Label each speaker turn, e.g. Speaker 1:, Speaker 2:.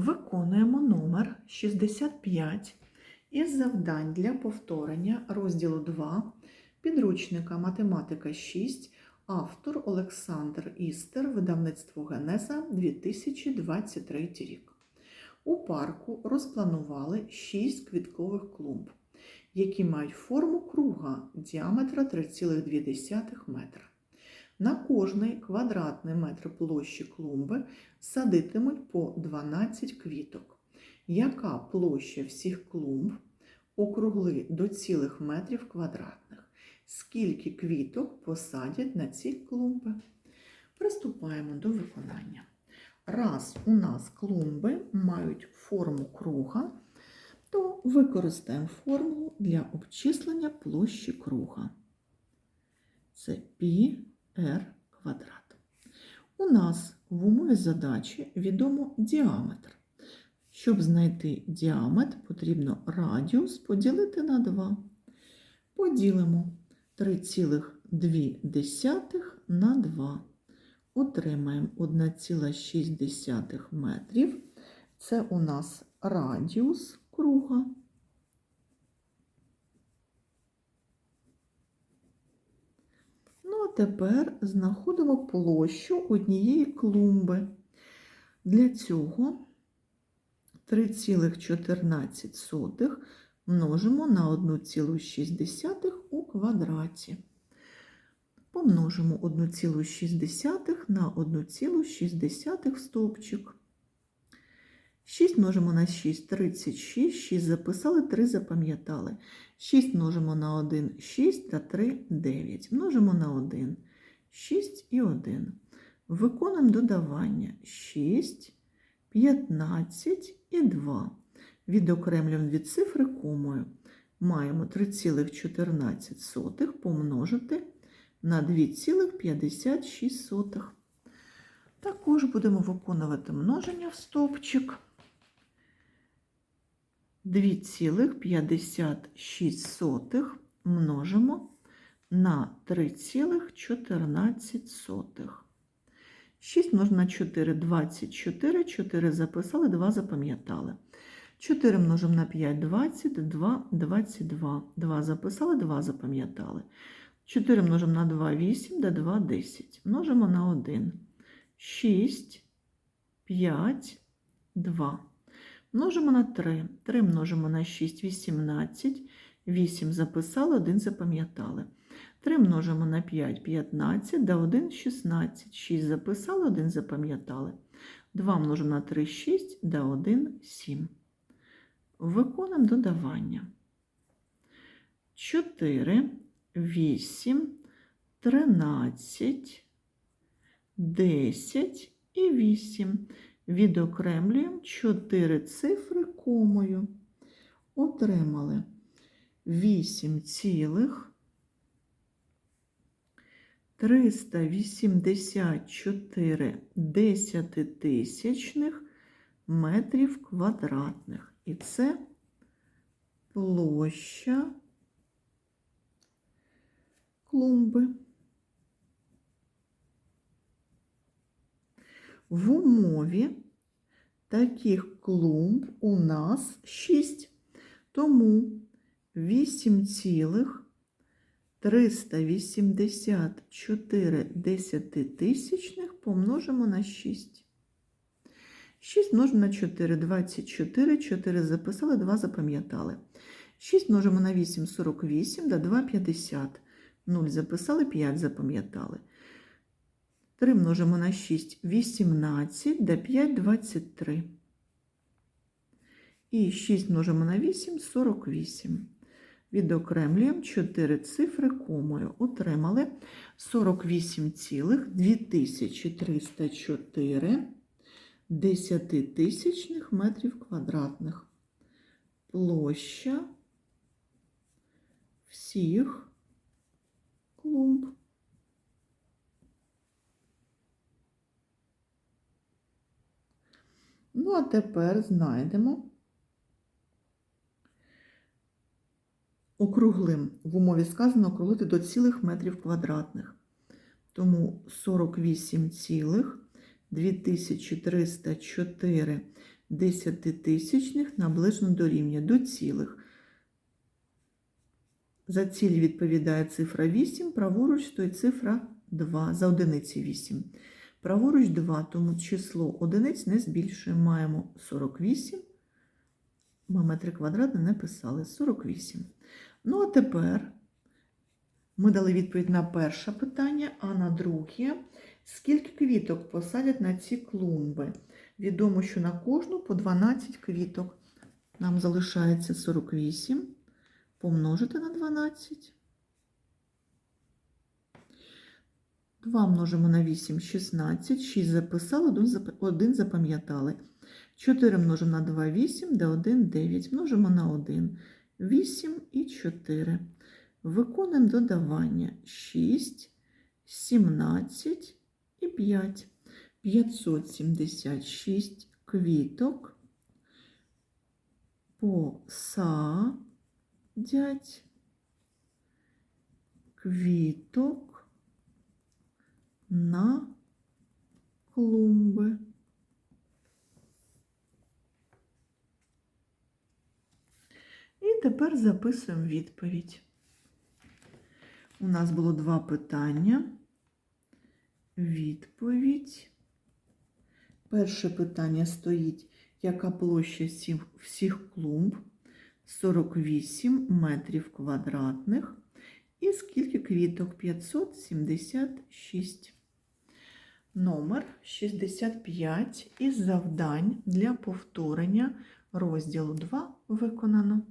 Speaker 1: Виконуємо номер 65 із завдань для повторення розділу 2 підручника Математика 6, автор Олександр Істер, видавництво Генеза 2023 рік. У парку розпланували 6 квіткових клумб, які мають форму круга діаметра 3,2 метра. На кожний квадратний метр площі клумби садитимуть по 12 квіток. Яка площа всіх клумб округли до цілих метрів квадратних? Скільки квіток посадять на ці клумби? Приступаємо до виконання. Раз у нас клумби мають форму круга, то використаємо формулу для обчислення площі круга. Це π r квадрат. У нас в умові задачі відомо діаметр. Щоб знайти діаметр, потрібно радіус поділити на 2. Поділимо 3,2 на 2. Отримаємо 1,6 метрів. Це у нас радіус круга. Ну, а тепер знаходимо площу однієї клумби. Для цього 3,14 множимо на 1,6 у квадраті. Помножимо 1,6 на 1,6 в стовпчик. 6 множимо на 6 36, 6 записали, 3 запам'ятали. 6 множимо на 1 6 та 3 9. Множимо на 1 6 і 1. Виконуємо додавання 6, 15 і 2. Відокремлюємо від цифри комою. Маємо 3,14 помножити на 2,56. Також будемо виконувати множення в стовпчик. 2,56 множимо на 3,14. 6 множимо на 4 24, 4 записали, 2 запам'ятали. 4 множимо на 5 20, 2 22. 2 записали, 2 запам'ятали. 4 множимо на 2 8, да 2 10. Множимо на 1. 6, 5, 2. Множимо на 3. 3 множимо на 6, 18. 8 записали, 1 запам'ятали. 3 множимо на 5, 15, да 1 16. 6 записали, 1 запам'ятали. 2 множимо на 3, 6, да 1 7. Виконуємо додавання. 4, 8, 13, 10 і 8. Відокремлюємо 4 цифри комою. Отримали 8 цілих 384 десятитисячних метрів квадратних. І це площа клумби. В умові таких клумб у нас 6, тому 8,384 десятитисячних помножимо на 6. 6 множимо на 4, 24, 4 записали, 2 запам'ятали. 6 множимо на 8, 48, да 2, 50. 0 записали, 5 запам'ятали. 3 множимо на 6, 18, да 5, 23. І 6 множимо на 8, 48. Відокремлюємо 4 цифри комою. Отримали 48,2304 десятитисячних метрів квадратних. Площа всіх клумб. Ну, а тепер знайдемо округлим. В умові сказано округлити до цілих метрів квадратних. Тому 48 цілих 2304 десятитисячних наближено до рівня, до цілих. За ціль відповідає цифра 8, праворуч стоїть цифра 2, за одиниці 8. Праворуч 2, тому число одиниць не збільшуємо. Маємо 48. Ми метри квадратні не писали. 48. Ну, а тепер ми дали відповідь на перше питання, а на друге. Скільки квіток посадять на ці клумби? Відомо, що на кожну по 12 квіток. Нам залишається 48 помножити на 12. 2 множимо на 8 16, 6 записали, 1 запам'ятали. 4 множимо на 2 8, де 1 9. Множимо на 1 8 і 4. Виконуємо додавання 6, 17 і 5. 576 квіток посадять квіток на клумби. І тепер записуємо відповідь. У нас було два питання. Відповідь. Перше питання стоїть, яка площа всіх- клумб? 48 метрів квадратних. І скільки квіток? 576. Номер 65 із завдань для повторення розділу 2 виконано.